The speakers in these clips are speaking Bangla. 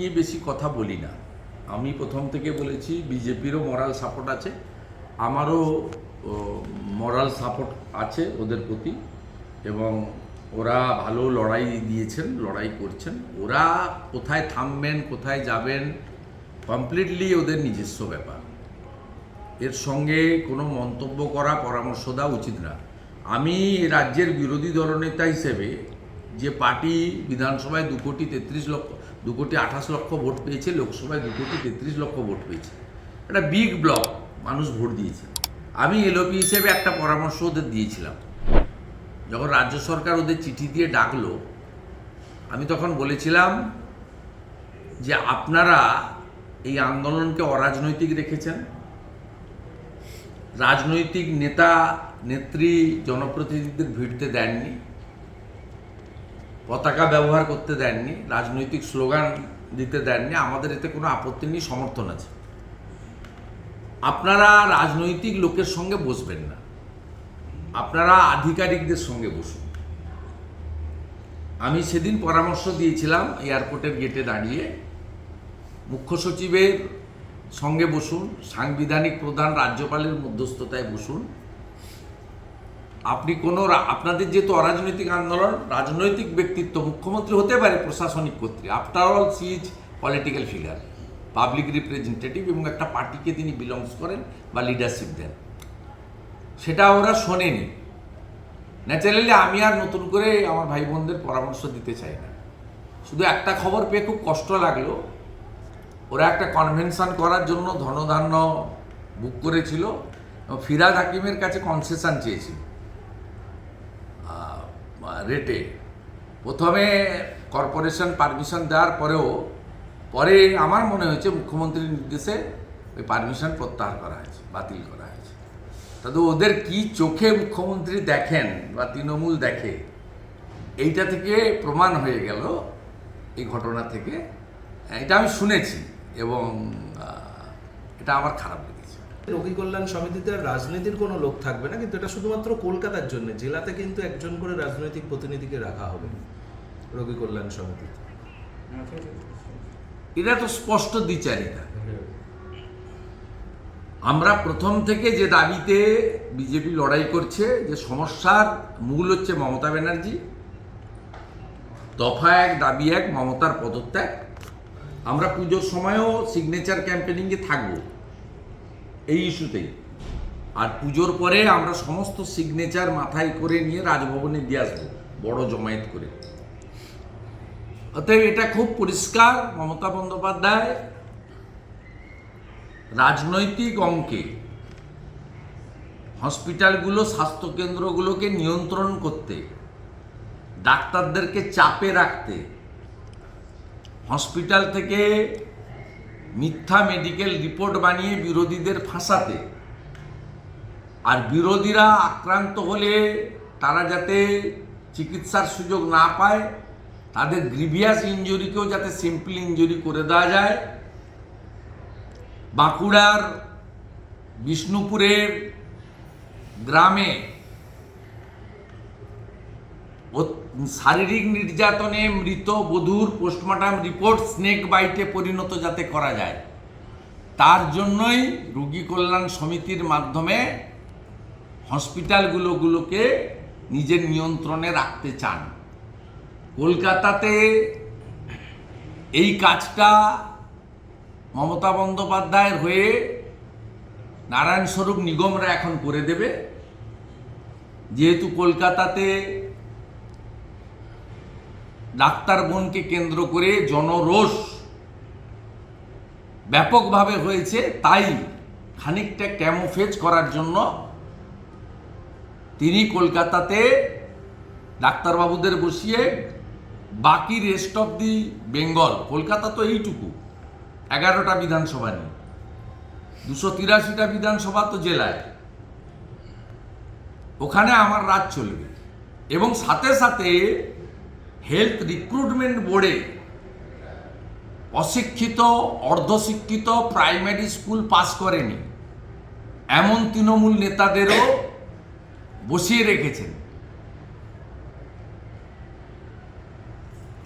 নিয়ে বেশি কথা বলি না। আমি প্রথম থেকে বলেছি, বিজেপিরও মরাল সাপোর্ট আছে, আমারও মরাল সাপোর্ট আছে ওদের প্রতি এবং ওরা ভালো লড়াই দিয়েছেন, লড়াই করছেন। ওরা কোথায় থামবেন, কোথায় যাবেন কমপ্লিটলি ওদের নিজস্ব ব্যাপার। এর সঙ্গে কোনো মন্তব্য করা, পরামর্শ দেওয়া উচিত না। আমি রাজ্যের বিরোধী দলনেতা হিসেবে যে পার্টি বিধানসভায় দু কোটি তেত্রিশ লক্ষ, দু কোটি আঠাশ লক্ষ ভোট পেয়েছে, লোকসভায় দু কোটি তেত্রিশ লক্ষ ভোট পেয়েছে। একটা বিগ ব্লক মানুষ ভোট দিয়েছে। আমি এলওপি হিসেবে একটা পরামর্শ ওদের দিয়েছিলাম। যখন রাজ্য সরকার ওদের চিঠি দিয়ে ডাকলো, আমি তখন বলেছিলাম যে আপনারা এই আন্দোলনকে অরাজনৈতিক রেখেছেন। রাজনৈতিক নেতা, নেত্রী, জনপ্রতিনিধিদের ভিড়তে দেননি। পতাকা ব্যবহার করতে দেননি, রাজনৈতিক স্লোগান দিতে দেননি, আমাদের এতে কোনো আপত্তি নেই, সমর্থন আছে। আপনারা রাজনৈতিক লোকের সঙ্গে বসবেন না। আপনারা আধিকারিকদের সঙ্গে বসুন। আমি সেদিন পরামর্শ দিয়েছিলাম এয়ারপোর্টের গেটে দাঁড়িয়ে। মুখ্য সচিবের সঙ্গে বসুন, সাংবিধানিক প্রধান রাজ্যপালের মধ্যস্থতায় বসুন। আপনি কোনো আপনাদের যেহেতু অরাজনৈতিক আন্দোলন, রাজনৈতিক ব্যক্তিত্ব মুখ্যমন্ত্রী হতে পারে প্রশাসনিক কর্তৃক after all she is political figure public representative এবং একটা পার্টিকে তিনি বিলংস করেন বা লিডারশিপ দেন। সেটা ওরা শোনেনি। ন্যাচারালি আমি আর নতুন করে আমার ভাই বোনদের পরামর্শ দিতে চাই না। শুধু একটা খবর পেয়ে খুব কষ্ট লাগল। ওরা একটা কনভেনশন করার জন্য ধনধান্য বুক করেছিল ফিরাদ হাকিমের কাছে কনসেশন চেয়েছিল। রেটে প্রথমে কর্পোরেশন পারমিশন দেওয়ার পরেও, পরে আমার মনে হয়েছে মুখ্যমন্ত্রীর নির্দেশে ওই পারমিশন প্রত্যাহার করা হয়েছে, বাতিল করা হয়েছে। তাতে ওদের কি চোখে মুখ্যমন্ত্রী দেখেন বা তৃণমূল দেখে, এইটা থেকে প্রমাণ হয়ে গেল এই ঘটনা থেকে। এটা আমি শুনেছি এবং এটা আমার খারাপ লেগেছে। রোগী কল্যাণ সমিতিতে রাজনীতির কোনো লোক থাকবে না, কিন্তু এটা শুধুমাত্র কলকাতার জন্য। জেলাতে কিন্তু একজন করে রাজনৈতিক প্রতিনিধিকে রাখা হবে রোগী কল্যাণ সমিতিতে এটা তো স্পষ্ট দ্বিচারিতা। আমরা প্রথম থেকে যে দাবিতে বিজেপি লড়াই করছে, যে সমস্যার মূল হচ্ছে মমতা ব্যানার্জি, দফা এক, দাবি এক, মমতার পদত্যাগ। আমরা পুজোর সময়ও সিগনেচার ক্যাম্পেনিংয়ে থাকব। এই ইস্যুতেই। আর পুজোর পরে আমরা সমস্ত সিগনেচার মাথায় করে নিয়ে রাজভবনে দিয়ে আসব, বড় জমায়েত করে। অতএব এটা খুব পরিষ্কার, মমতা বন্দ্যোপাধ্যায় রাজনৈতিক অঙ্কে হসপিটালগুলো, স্বাস্থ্যকেন্দ্রগুলোকে নিয়ন্ত্রণ করতে, ডাক্তারদেরকে চাপে রাখতে, হসপিটাল থেকে মিথ্যা মেডিকেল রিপোর্ট বানিয়ে বিরোধীদের ফাঁসাতে। আর বিরোধীরা আক্রান্ত হলে তারা যাতে চিকিৎসার সুযোগ না পায়, তাদের গ্রিভিয়াস ইঞ্জুরিকেও যাতে সিম্পল ইঞ্জুরি করে দেওয়া যায়। বাঁকুড়ার বিষ্ণুপুরের গ্রামে শারীরিক নির্যাতনে মৃত বধূর পোস্টমর্টম রিপোর্ট স্নেক বাইটে পরিণত যাতে করা যায়। তার জন্যই রোগী কল্যাণ সমিতির মাধ্যমে হসপিটালগুলোগুলোকে নিজের নিয়ন্ত্রণে রাখতে চান। কলকাতাতে এই কাজটা মমতা বন্দ্যোপাধ্যায়ের হয়ে নারায়ণ স্বরূপ নিগমরা এখন করে দেবে। যেহেতু কলকাতাতে ডাক্তার বোনকে কেন্দ্র করে জনরোষ ব্যাপকভাবে হয়েছে, তাই খানিকটা ক্যামোফেজ করার জন্য তিনি কলকাতাতে ডাক্তারবাবুদের বসিয়ে বাকি rest of the Bengal Kolkata তো এইটুকু, এগারোটা বিধানসভা নিয়ে। দুশো তিরাশিটা বিধানসভা তো জেলায়। ওখানে আমার রাজ চলবে। এবং সাথে সাথে হেলথ রিক্রুটমেন্ট বোর্ডে অশিক্ষিত, অর্ধশিক্ষিত প্রাইমারি স্কুল পাস করেনি। এমন তৃণমূল নেতাদেরও বসিয়ে রেখেছেন।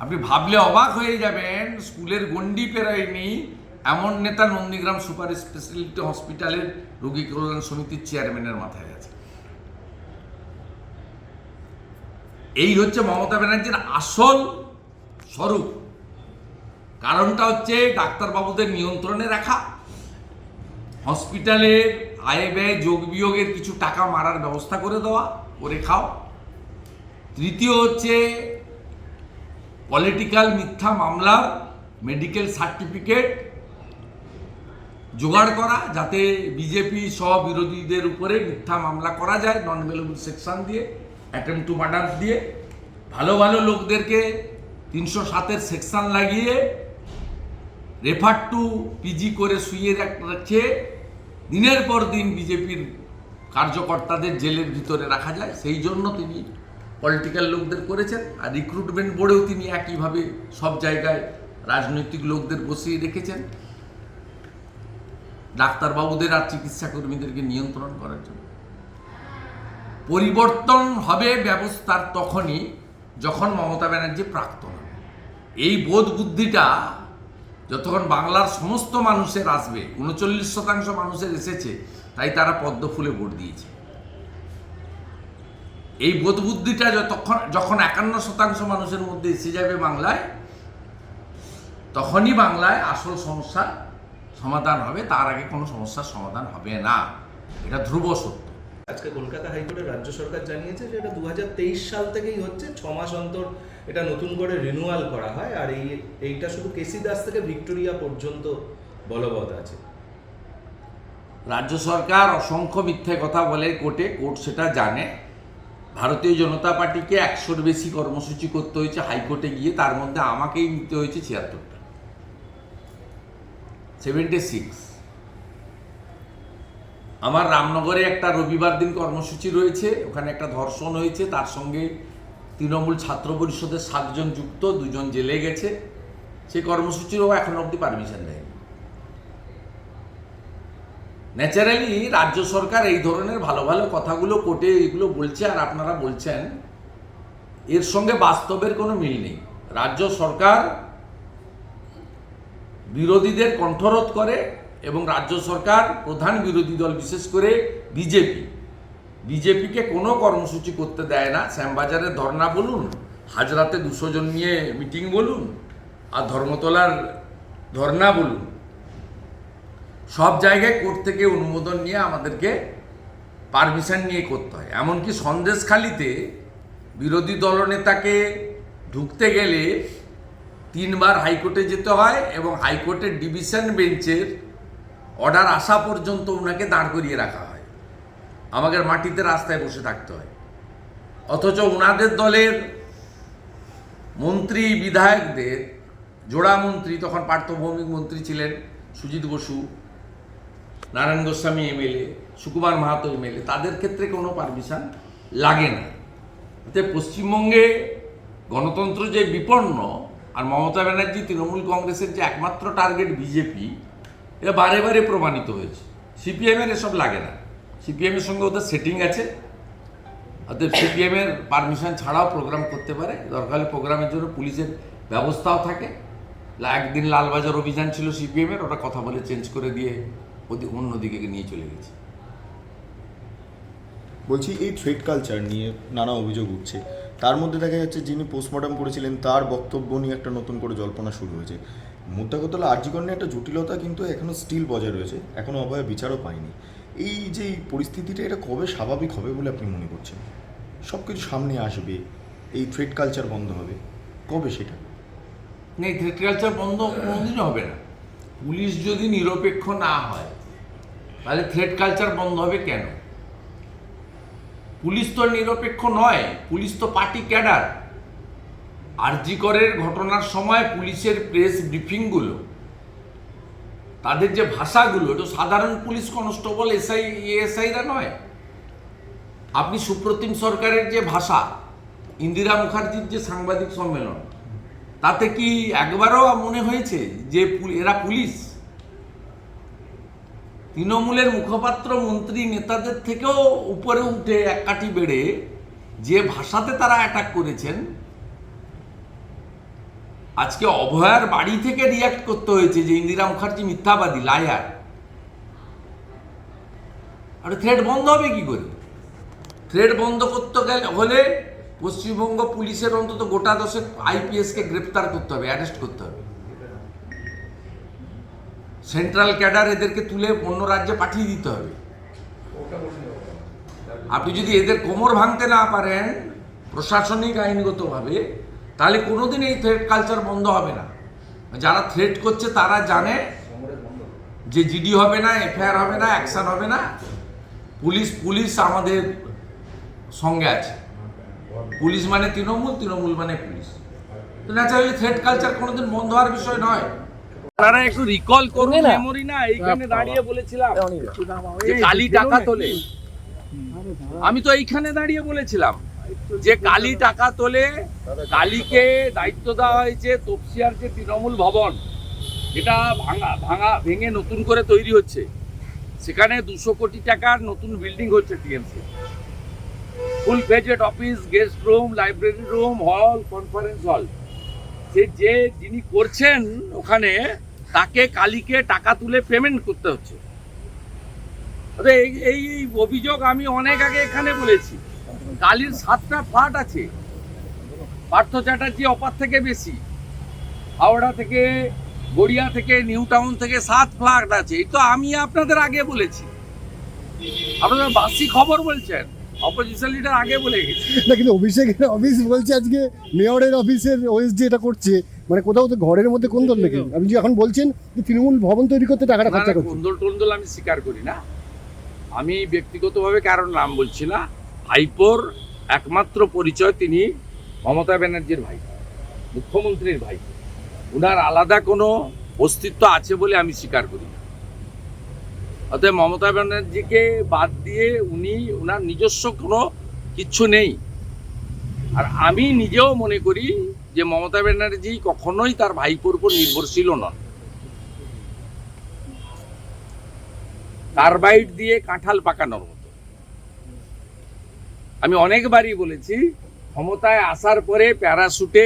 আপনি ভাবলে অবাক হয়ে যাবেন, স্কুলের গণ্ডি পেরোয়নি। এমন নেতা নন্দীগ্রাম সুপার স্পেশালিটি হসপিটালের রোগী কল্যাণ সমিতির চেয়ারম্যানের মাথায় আছে। এই হচ্ছে মমতা ব্যানার্জির আসল স্বরূপ। কারণটা হচ্ছে ডাক্তারবাবুদের নিয়ন্ত্রণে রাখা। হসপিটালের আয় ব্যয়, যোগ বিয়োগের কিছু টাকা মারার ব্যবস্থা করে দেওয়া, করে খাও। তৃতীয় হচ্ছে পলিটিক্যাল মিথ্যা মামলার মেডিকেল সার্টিফিকেট জোগাড় করা, যাতে বিজেপি সহ বিরোধীদের উপরে মিথ্যা মামলা করা যায় নন অ্যাভেলেবল সেকশন দিয়ে। অ্যাটেম্প টু মার্ডার দিয়ে ভালো ভালো লোকদেরকে তিনশো সাতের সেকশন লাগিয়ে রেফার টু পিজি করে শুয়ে রাখ- রেখে দিনের পর দিন বিজেপির কার্যকর্তাদের জেলের ভিতরে রাখা যায়। সেই জন্য তিনি পলিটিক্যাল লোকদের করেছেন আর রিক্রুটমেন্ট বোর্ডেও তিনি একইভাবে সব জায়গায় রাজনৈতিক লোকদের বসিয়ে রেখেছেন। ডাক্তারবাবুদের আর চিকিৎসা কর্মীদেরকে নিয়ন্ত্রণ করার জন্য। পরিবর্তন হবে ব্যবস্থার তখনই যখন মমতা ব্যানার্জি প্রাক্তন হবে। এই বোধ বুদ্ধিটা যতক্ষণ বাংলার সমস্ত মানুষের আসবে, উনচল্লিশ শতাংশ মানুষের এসেছে, তাই তারা পদ্ম ফুলে ভোট দিয়েছে। এই বোধ বুদ্ধিটা যতক্ষণ, যখন একান্ন শতাংশ মানুষের মধ্যে এসে যাবে বাংলায়, তখনই বাংলায় আসল সমস্যার সমাধান হবে, তার আগে কোনো সমস্যার সমাধান হবে না। এটা ধ্রুব সত্য। আজকে কলকাতা হাইকোর্টের রাজ্য সরকার জানিয়েছে যে এটা দু সাল থেকেই হচ্ছে, ছ মাস অন্তর এটা নতুন করে রিনুয়াল করা হয়, আর এই, এইটা শুধু কেসি দাস থেকে ভিক্টোরিয়া পর্যন্ত বলবৎ আছে। রাজ্য সরকার অসংখ্য মিথ্যে কথা বলে কোর্টে, কোর্ট সেটা জানে। ভারতীয় জনতা পার্টিকে একশোর বেশি কর্মসূচি করতে হয়েছে হাইকোর্টে গিয়ে, তার মধ্যে আমাকেই নিতে হয়েছে ছিয়াত্তরটা। Seventy six. আমার রামনগরে একটা রবিবার দিন কর্মসূচি রয়েছে, ওখানে একটা ধর্ষণ হয়েছে, তার সঙ্গে তৃণমূল ছাত্র পরিষদের সাতজন যুক্ত, দুজন জেলে গেছে। সেই কর্মসূচিরও এখন অবধি পারমিশন দেয়নি। ন্যাচারালি রাজ্য সরকার এই ধরনের ভালো ভালো কথাগুলো কোর্টে এগুলো বলছে আর আপনারা বলছেন, এর সঙ্গে বাস্তবের কোনো মিল নেই। রাজ্য সরকার বিরোধীদের কণ্ঠরোধ করে এবং রাজ্য সরকার প্রধান বিরোধী দল, বিশেষ করে বিজেপি। বিজেপিকে কোনো কর্মসূচি করতে দেয় না। শ্যামবাজারে ধর্না বলুন, হাজরাতে দুশো জন নিয়ে মিটিং বলুন, আর ধর্মতলার ধর্না বলুন। সব জায়গায় কোর্ট থেকে অনুমোদন নিয়ে আমাদেরকে পারমিশন নিয়ে করতে হয়। এমনকি সন্দেশখালিতে বিরোধী দলনেতাকে ঢুকতে গেলে তিনবার হাইকোর্টে যেতে হয় এবং হাইকোর্টের ডিভিশন বেঞ্চের অর্ডার আসা পর্যন্ত ওনাকে দাঁড় করিয়ে রাখা হয়। আমাদের মাটিতে রাস্তায় বসে থাকতে হয়। অথচ ওনাদের দলের মন্ত্রী, বিধায়কদের, জোড়া মন্ত্রী, তখন পার্থভৌমিক মন্ত্রী ছিলেন সুজিত বসু, নারায়ণ গোস্বামী এমএলএ, সুকুমার মাহাতো এমএলএ, তাদের ক্ষেত্রে কোনো পারমিশন লাগে না। এতে পশ্চিমবঙ্গে গণতন্ত্র যে বিপন্ন, আর মমতা ব্যানার্জি, তৃণমূল কংগ্রেসের যে একমাত্র টার্গেট বিজেপি এটা বারে বারে প্রমাণিত হয়েছে। সিপিএমের এসব লাগে না। সিপিএমের সঙ্গে ওদের সেটিং আছে। অতএব সিপিএমের পারমিশন ছাড়াও প্রোগ্রাম করতে পারে। দরকার হলে প্রোগ্রামের জন্য পুলিশের ব্যবস্থাও থাকে। একদিন লালবাজার অভিযান ছিল সিপিএমের ওটা কথা বলে চেঞ্জ করে দিয়ে অন্যদিকে নিয়ে চলে গেছে। বলছি, এই থ্রেড কালচার নিয়ে নানা অভিযোগ উঠছে। তার মধ্যে দেখা যাচ্ছে, যিনি পোস্টমর্টম করেছিলেন, তার বক্তব্য নিয়ে একটা নতুন করে জল্পনা শুরু হয়েছে। মোদ্দা কথা নিয়ে একটা জটিলতা কিন্তু এখনও স্টিল বজায় রয়েছে। এখনও অভয় বিচারও পায়নি। এই যে পরিস্থিতিটা এটা কবে স্বাভাবিক হবে বলে আপনি মনে করছেন? সব কিছু সামনে আসবে, এই থ্রেড কালচার বন্ধ হবে, কবে সেটা? না, এই থ্রেড কালচার বন্ধ কোনোদিনই হবে না। পুলিশ যদি নিরপেক্ষ না হয়, তাহলে থ্রেড কালচার বন্ধ হবে কেন? পুলিশ তো নিরপেক্ষ নয়, পুলিশ তো পার্টি ক্যাডার। আরজিকরের ঘটনার সময় পুলিশের প্রেস ব্রিফিংগুলো, তাদের যে ভাষাগুলো, এটা সাধারণ পুলিশ কনস্টেবল, এসআই, এএসআইরা নয়। আপনি সুপ্রতিম সরকারের যে ভাষা, ইন্দিরা মুখার্জির যে সাংবাদিক সম্মেলন, তাতে কি একবারও মনে হয়েছে যে এরা পুলিশ? তৃণমূলের মুখপাত্র, মন্ত্রী, নেতাদের থেকেও উপরে উঠে এক কাঠি বেড়ে যে ভাষাতে তারা অ্যাটাক করেছেন আজকে অভয়ার বাড়ি থেকে রিয়াক্ট করতে হয়েছে যে ইন্দিরা মুখার্জি মিথ্যাবাদী লায়ার আর থ্রেড বন্ধ হবে কি করে? থ্রেড বন্ধ করতে গেলে হলে পশ্চিমবঙ্গ পুলিশের অন্তত গোটা দশেক আইপিএসকে গ্রেপ্তার করতে হবে অ্যারেস্ট করতে হবে। সেন্ট্রাল ক্যাডার এদেরকে তুলে অন্য রাজ্যে পাঠিয়ে দিতে হবে। আপনি যদি এদের কোমর ভাঙতে না পারেন, প্রশাসনিক আইনগতভাবে তাহলে কোনোদিন এই থ্রেড কালচার বন্ধ হবে না। যারা থ্রেড করছে তারা জানে যে জিডি হবে না এফআইআর হবে না অ্যাকশন হবে না। পুলিশ পুলিশ আমাদের সঙ্গে আছে। পুলিশ মানে তৃণমূল তৃণমূল মানে পুলিশ। তো ন্যাচারালি থ্রেড কালচার কোনোদিন বন্ধ হওয়ার বিষয় নয়। আপনারা একটু রিকল করুন মেমোরি না। এইখানে দাঁড়িয়ে বলেছিলাম। যে কালি টাকা তোলে। আমি তো এইখানে দাঁড়িয়ে বলেছিলাম। যে কালি টাকা তোলে, কালীকে দায়িত্ব দেওয়া হয়েছে তপসিয়ার যে তৃণমূল ভবন, এটা ভাঙা ভাঙা, ভেঙে নতুন করে তৈরি হচ্ছে। সেখানে দুশো কোটি টাকার নতুন বিল্ডিং হচ্ছে TMC. Full fledged office guest room library room hall conference hall সে যে যিনি করছেন ওখানে, তাকে কালীকে টাকা তুলে পেমেন্ট করতে হচ্ছে। এই অভিযোগ আমি অনেক আগে এখানে বলেছি। কালীর সাতটা ফ্ল্যাট আছে। পার্থ চ্যাটার্জি অপার থেকে বেশি। হাওড়া থেকে গড়িয়া থেকে নিউ টাউন থেকে সাত ফ্ল্যাট আছে। এই তো আমি আপনাদের আগে বলেছি। আপনারা বাসি খবর বলছেন। অপোজিশন লিডার আগে বলে গেছি। না কিন্তু অভিষেকের অফিস বলছে আজকে মেয়রের অফিসের ওএসডি এটা করছে। মানে কোথাও তো ঘরের মধ্যে কোন দল লেগে আপনি যে এখন বলছেন যে তৃণমূল ভবন তৈরি করতে টাকাটা খরচা করছে। কুন্দল টুন্দল আমি স্বীকার করি না। আমি ব্যক্তিগতভাবে কারোর নাম বলছি না। ভাইপোর একমাত্র পরিচয় তিনি মমতা ব্যানার্জির ভাই, মুখ্যমন্ত্রীর ভাই। উনার আলাদা কোনো অস্তিত্ব আছে বলে আমি স্বীকার করি না। অতএব মমতা ব্যানার্জিকে বাদ দিয়ে উনি, উনার নিজস্ব কোনো কিচ্ছু নেই। আর আমি নিজেও মনে করি যে মমতা ব্যানার্জি কখনোই তার ভাইপোর উপর নির্ভরশীল নন। কার্বাইড দিয়ে কাঁঠাল পাকানোর আমি অনেকবারই বলেছি, ক্ষমতায় আসার পরে প্যারাশুটে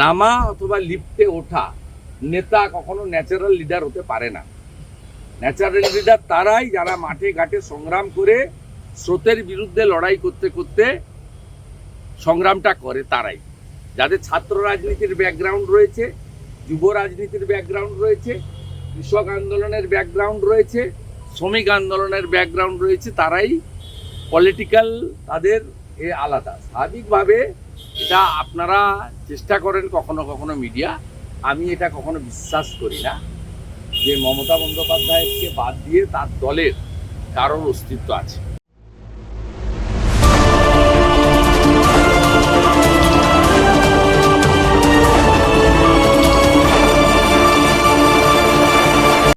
নামা অথবা লিফটে ওঠা নেতা কখনো ন্যাচারাল লিডার হতে পারে না। ন্যাচারাল লিডার তারাই যারা মাঠে ঘাটে সংগ্রাম করে স্রোতের বিরুদ্ধে লড়াই করতে করতে সংগ্রামটা করে তারাই। যাদের ছাত্র রাজনীতির ব্যাকগ্রাউন্ড রয়েছে, যুব রাজনীতির ব্যাকগ্রাউন্ড রয়েছে, কৃষক আন্দোলনের ব্যাকগ্রাউন্ড রয়েছে, শ্রমিক আন্দোলনের ব্যাকগ্রাউন্ড রয়েছে, তারাই পলিটিক্যাল তাদের এ আলাদা। স্বাভাবিকভাবে এটা আপনারা চেষ্টা করেন কখনো কখনো মিডিয়া আমি এটা কখনো বিশ্বাস করি না যে মমতা বন্দ্যোপাধ্যায়কে বাদ দিয়ে তার দলের কারোর অস্তিত্ব আছে।